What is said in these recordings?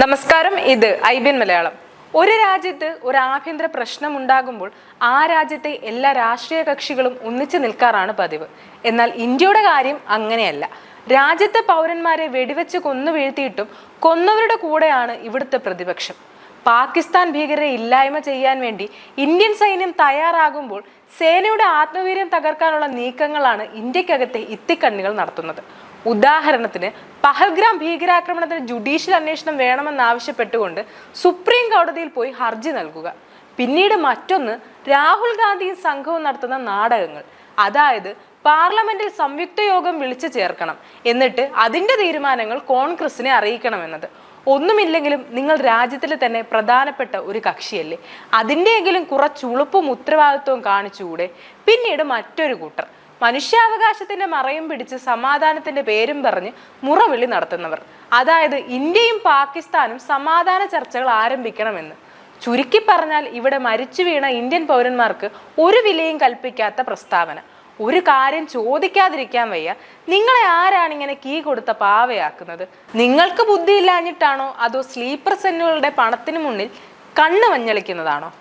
നമസ്കാരം ഇത് I B N Malayalam. ഒരു രാജ്യത്ത് ഒരു ആഭ്യന്തര പ്രശ്നം ഉണ്ടാകുമ്പോൾ ആ രാജ്യത്തെ എല്ലാ രാഷ്ട്രീയ കക്ഷികളും ഒന്നിച്ചു നിൽക്കാറാണ് പതിവ്. എന്നാൽ ഇന്ത്യയുടെ കാര്യം അങ്ങനെയല്ല. രാജ്യത്തെ പൗരന്മാരെ വെടിവെച്ച് കൊന്നു വീഴ്ത്തിയിട്ടും കൊന്നവരുടെ കൂടെയാണ് ഇവിടുത്തെ പ്രതിപക്ഷം. പാകിസ്ഥാൻ ഭീകരരെ ഇല്ലായ്മ ചെയ്യാൻ വേണ്ടി ഇന്ത്യൻ സൈന്യം തയ്യാറാകുമ്പോൾ സേനയുടെ ആത്മവീര്യം തകർക്കാനുള്ള നീക്കങ്ങളാണ് ഇന്ത്യക്കകത്തെ ഇത്തിക്കണ്ണികൾ നടത്തുന്നത്. ഉദാഹരണത്തിന് പഹൽഗ്രാം ഭീകരാക്രമണത്തിന് ജുഡീഷ്യൽ അന്വേഷണം വേണമെന്നാവശ്യപ്പെട്ടുകൊണ്ട് സുപ്രീം കോടതിയിൽ പോയി ഹർജി നൽകുക. പിന്നീട് മറ്റൊന്ന് രാഹുൽ ഗാന്ധിയും സംഘവും നടത്തുന്ന നാടകങ്ങൾ. അതായത് പാർലമെന്റിൽ സംയുക്ത യോഗം വിളിച്ചു ചേർക്കണം. എന്നിട്ട് അതിന്റെ തീരുമാനങ്ങൾ കോൺഗ്രസിനെ അറിയിക്കണമെന്നത്. ഒന്നുമില്ലെങ്കിലും നിങ്ങൾ രാജ്യത്തിലെ തന്നെ പ്രധാനപ്പെട്ട ഒരു കക്ഷിയല്ലേ. അതിന്റെയെങ്കിലും കുറച്ചുളുപ്പും ഉത്തരവാദിത്വവും കാണിച്ചുകൂടെ. പിന്നീട് മറ്റൊരു കൂട്ടർ. മനുഷ്യാവകാശത്തിന്റെ മറയും പിടിച്ച് സമാധാനത്തിന്റെ പേരും പറഞ്ഞ് മുറവിളി നടത്തുന്നവർ. അതായത് ഇന്ത്യയും പാകിസ്ഥാനും സമാധാന ചർച്ചകൾ ആരംഭിക്കണമെന്ന്. ചുരുക്കി പറഞ്ഞാൽ ഇവിടെ മരിച്ചു വീണ ഇന്ത്യൻ പൗരന്മാർക്ക് ഒരു വിലയും കൽപ്പിക്കാത്ത പ്രസ്താവന. ഒരു കാര്യം ചോദിക്കാതിരിക്കാൻ വയ്യ. നിങ്ങളെ ആരാണ് ഇങ്ങനെ കീ കൊടുത്ത പാവയാക്കുന്നത്? നിങ്ങൾക്ക് ബുദ്ധിയില്ലാഞ്ഞിട്ടാണോ അതോ സ്ലീപ്പർ സെല്ലുകളുടെ പണത്തിന് മുന്നിൽ കണ്ണ് മഞ്ഞളിക്കുന്നതാണോ?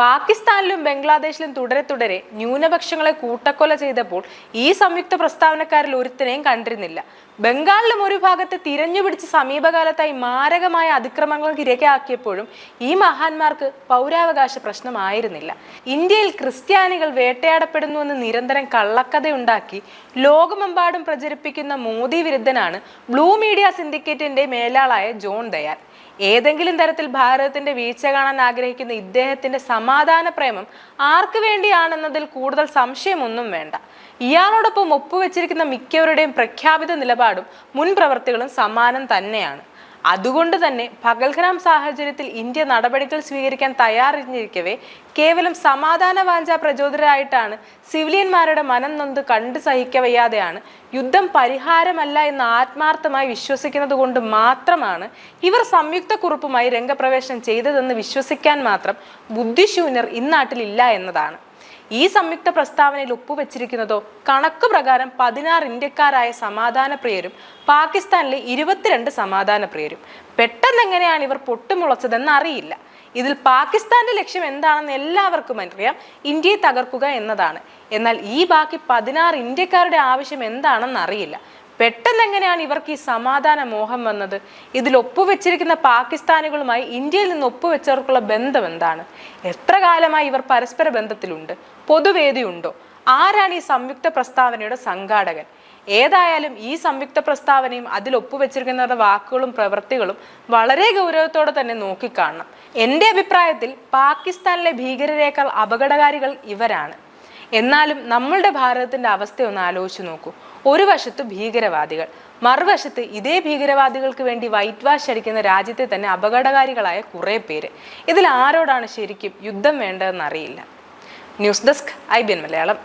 പാകിസ്ഥാനിലും ബംഗ്ലാദേശിലും തുടരെ തുടരെ ന്യൂനപക്ഷങ്ങളെ കൂട്ടക്കൊല ചെയ്തപ്പോൾ ഈ സംയുക്ത പ്രസ്താവനക്കാരിൽ ഒരുത്തിനെയും കണ്ടിരുന്നില്ല. ബംഗാളിലും ഒരു ഭാഗത്ത് തിരഞ്ഞുപിടിച്ച് സമീപകാലത്തായി മാരകമായ അതിക്രമങ്ങൾക്ക് ഇരയാക്കിയപ്പോഴും ഈ മഹാന്മാർക്ക് പൗരാവകാശ പ്രശ്നമായിരുന്നില്ല. ഇന്ത്യയിൽ ക്രിസ്ത്യാനികൾ വേട്ടയാടപ്പെടുന്നുവെന്ന് നിരന്തരം കള്ളക്കഥയുണ്ടാക്കി ലോകമെമ്പാടും പ്രചരിപ്പിക്കുന്ന മോദി വിരുദ്ധനാണ് ബ്ലൂ മീഡിയ സിൻഡിക്കേറ്റിന്റെ മേലാളായ ജോൺ ദയാൽ. ഏതെങ്കിലും തരത്തിൽ ഭാരതത്തിന്റെ വീഴ്ച കാണാൻ ആഗ്രഹിക്കുന്ന ഇദ്ദേഹത്തിന്റെ സമാധാന പ്രേമം ആർക്ക് വേണ്ടിയാണെന്നതിൽ കൂടുതൽ സംശയമൊന്നും വേണ്ട. ഇയാളോടൊപ്പം ഒപ്പുവെച്ചിരിക്കുന്ന മിക്കവരുടെയും പ്രഖ്യാപിത നിലപാടും മുൻ പ്രവർത്തികളും സമാനം തന്നെയാണ്. അതുകൊണ്ട് തന്നെ പകൽഗ്രാം സാഹചര്യത്തിൽ ഇന്ത്യ നടപടികൾ സ്വീകരിക്കാൻ തയ്യാറിഞ്ഞിരിക്കവേ കേവലം സമാധാന വാഞ്ച പ്രചോദരായിട്ടാണ് സിവിലിയന്മാരുടെ മനം നൊന്ത് കണ്ടു സഹിക്കവയ്യാതെയാണ് യുദ്ധം പരിഹാരമല്ല എന്ന് ആത്മാർത്ഥമായി വിശ്വസിക്കുന്നത് കൊണ്ട് മാത്രമാണ് ഇവർ സംയുക്ത കുറിപ്പുമായി രംഗപ്രവേശനം ചെയ്തതെന്ന് വിശ്വസിക്കാൻ മാത്രം ബുദ്ധിശൂന്യർ ഇന്നാട്ടിലില്ല എന്നതാണ്. ഈ സംയുക്ത പ്രസ്താവനയിൽ ഒപ്പുവെച്ചിരിക്കുന്നതോ കണക്ക് പ്രകാരം പതിനാറ് ഇന്ത്യക്കാരായ സമാധാന പ്രിയരും പാകിസ്ഥാനിലെ ഇരുപത്തിരണ്ട് സമാധാനപ്രിയരും പെട്ടെന്ന് എങ്ങനെയാണ് ഇവർ പൊട്ടുമുളച്ചതെന്ന് അറിയില്ല. ഇതിൽ പാകിസ്ഥാന്റെ ലക്ഷ്യം എന്താണെന്ന് എല്ലാവർക്കും അറിയാം. ഇന്ത്യയെ തകർക്കുക എന്നതാണ്. എന്നാൽ ഈ ബാക്കി പതിനാറ് ഇന്ത്യക്കാരുടെ ആവശ്യം എന്താണെന്ന് അറിയില്ല. പെട്ടെന്ന് എങ്ങനെയാണ് ഇവർക്ക് ഈ സമാധാന മോഹം വന്നത്? ഇതിൽ ഒപ്പുവെച്ചിരിക്കുന്ന പാകിസ്ഥാനികളുമായി ഇന്ത്യയിൽ നിന്ന് ഒപ്പുവെച്ചവർക്കുള്ള ബന്ധം എന്താണ്? എത്ര കാലമായി ഇവർ പരസ്പര ബന്ധത്തിലുണ്ട്? പൊതുവേദിയുണ്ടോ? ആരാണ് ഈ സംയുക്ത പ്രസ്താവനയുടെ സംഘാടകൻ? ഏതായാലും ഈ സംയുക്ത പ്രസ്താവനയും അതിൽ ഒപ്പുവെച്ചിരിക്കുന്നവരുടെ വാക്കുകളും പ്രവൃത്തികളും വളരെ ഗൗരവത്തോടെ തന്നെ നോക്കിക്കാണണം. എന്റെ അഭിപ്രായത്തിൽ പാകിസ്ഥാനിലെ ഭീകരരേക്കാൾ അപകടകാരികൾ ഇവരാണ്. എന്നാലും നമ്മളുടെ ഭാരതത്തിന്റെ അവസ്ഥ ഒന്ന് ആലോചിച്ച് നോക്കൂ. ഒരു വശത്ത് ഭീകരവാദികൾ മറുവശത്ത് ഇതേ ഭീകരവാദികൾക്ക് വേണ്ടി വൈറ്റ് വാഷ് അടിക്കുന്ന രാജ്യത്തെ തന്നെ അപകടകാരികളായ കുറേ പേര്. ഇതിൽ ആരോടാണ് ശരിക്കും യുദ്ധം വേണ്ടതെന്ന് അറിയില്ല. News desk I B N Malayalam